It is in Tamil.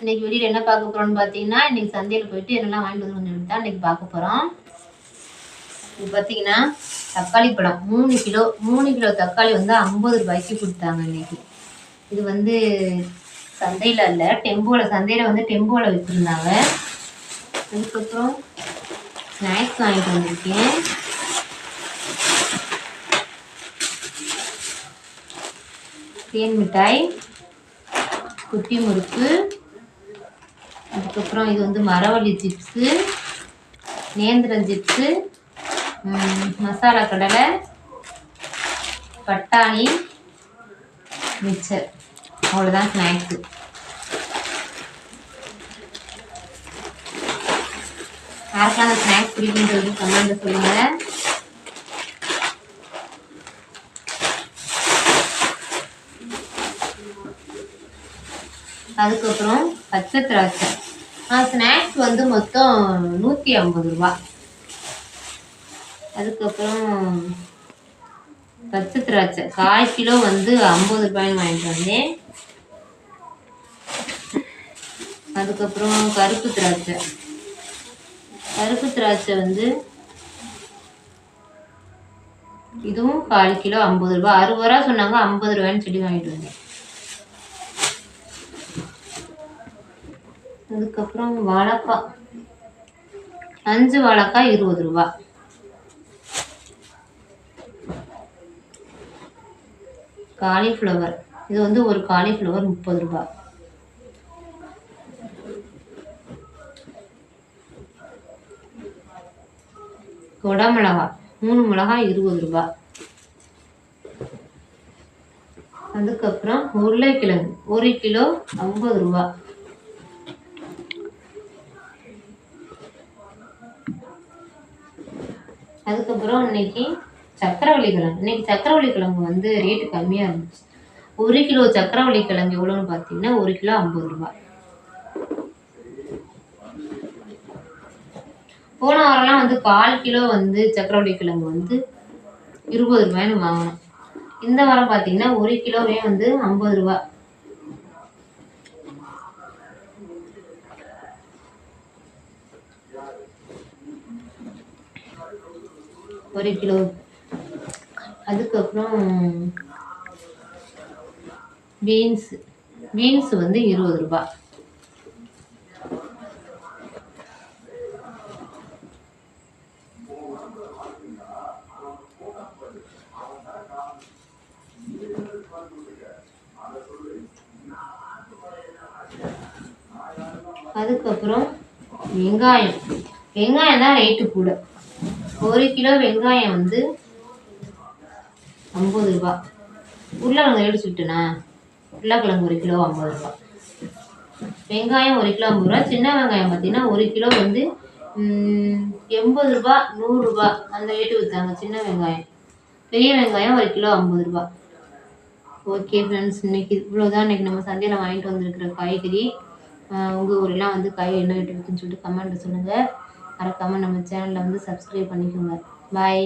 இன்னைக்கு வெளியில் என்ன பார்க்க போகிறோம்னு பார்த்தீங்கன்னா இன்னைக்கு சந்தையில் போயிட்டு என்னெல்லாம் வாங்கிட்டு வந்து தான் இன்னைக்கு பார்க்க போகிறோம் இது பார்த்தீங்கன்னா தக்காளி பழம். மூணு கிலோ மூணு கிலோ தக்காளி வந்து ஐம்பது ரூபாய்க்கு கொடுத்தாங்க இன்னைக்கு. இது வந்து சந்தையில் இல்லை டெம்போவில் சந்தையில் வந்து டெம்போவில் வச்சுருந்தாங்க அதுக்கப்புறம் ஸ்நாக்ஸ் வாங்கிட்டு வந்திருக்கேன். தேன் மிட்டாய் குட்டி முறுக்கு அதுக்கப்புறம் இது வந்து மரவள்ளி சிப்ஸு நேந்திரம் சிப்ஸு மசாலா கடலை பட்டாணி மிக்சர் அவ்வளோதான் ஸ்நாக்ஸு யாருக்கெல்லாம் அந்த ஸ்நாக்ஸ் பிடிக்குன்னு சொல்லி கமெண்ட்டில் சொல்லுங்கள் அதுக்கப்புறம் பச்சை திராட்சை. ஸ்நாக்ஸ் வந்து மொத்தம் நூற்றி ஐம்பது ரூபா. அதுக்கப்புறம் பச்சை திராட்சை. கால் கிலோ வந்து ஐம்பது ரூபாய்னு வாங்கிட்டு வந்தேன். அதுக்கப்புறம் கருப்பு திராட்சை. கருப்பு திராட்சை வந்து இதுவும் கால் கிலோ ஐம்பது ரூபா. அறுபது ரூபா சொன்னாங்க ஐம்பது ரூபாய்னு சொல்லி வாங்கிட்டு வந்தேன். அதுக்கப்புறம் வாழைக்காய். அஞ்சு வாழைக்காய் இருபது ரூபா. காலிஃப்ளவர். இது வந்து ஒரு காலிஃப்ளவர் முப்பது ரூபா. கொடமிளகா. மூணு மிளகாய் இருபது ரூபா. அதுக்கப்புறம் உருளைக்கிழங்கு. ஒரு கிலோ ஐம்பது ரூபா. அதுக்கப்புறம் இன்னைக்கு சக்கரவள்ளி கிழங்கு. இன்னைக்கு சக்கரவள்ளி கிழங்கு வந்து ரேட்டு கம்மியாக இருந்துச்சு. ஒரு கிலோ சக்கரவள்ளி கிழங்கு எவ்வளோன்னு பார்த்தீங்கன்னா ஒரு கிலோ ஐம்பது ரூபாய். போன வாரம்லாம் வந்து கால் கிலோ வந்து சக்கரவள்ளி கிழங்கு வந்து இருபது ரூபாய்னு வாங்கணும் இந்த வாரம் பார்த்தீங்கன்னா ஒரு கிலோவே வந்து ஐம்பது ரூபா ஒரு கிலோ. அதுக்கப்புறம் பீன்ஸ். பீன்ஸ் வந்து இருபது ரூபாய் அதுக்கப்புறம் வெங்காயம். வெங்காயம் தான் ரேட்டு கூட. ஒரு கிலோ வெங்காயம் வந்து ஐம்பது ரூபா. உருளைக்கிழங்கு ரேட்டு சுட்டுண்ணா உருளைக்கிழங்கு ஒரு கிலோ ஐம்பது ரூபா. வெங்காயம் ஒரு கிலோ ஐம்பது ரூபா. சின்ன வெங்காயம் பார்த்தீங்கன்னா ஒரு கிலோ வந்து எண்பது ரூபா நூறுரூபா அந்த ரேட்டு விற்றாங்க சின்ன வெங்காயம். பெரிய வெங்காயம் ஒரு கிலோ ஐம்பது ரூபா. ஓகே ஃப்ரெண்ட்ஸ் இன்னைக்கு இவ்வளோதான் இன்றைக்கி நம்ம சந்தையில் வாங்கிட்டு வந்திருக்கிற காய்கறி. உங்கள் ஊரெல்லாம் வந்து காய் என்ன ரேட்டு இருக்குன்னு சொல்லிட்டு கமெண்ட்டில் சொல்லுங்கள் மறக்காமல் நம்ம சேனலை வந்து சப்ஸ்கிரைப் பண்ணிக்கோங்க. பாய்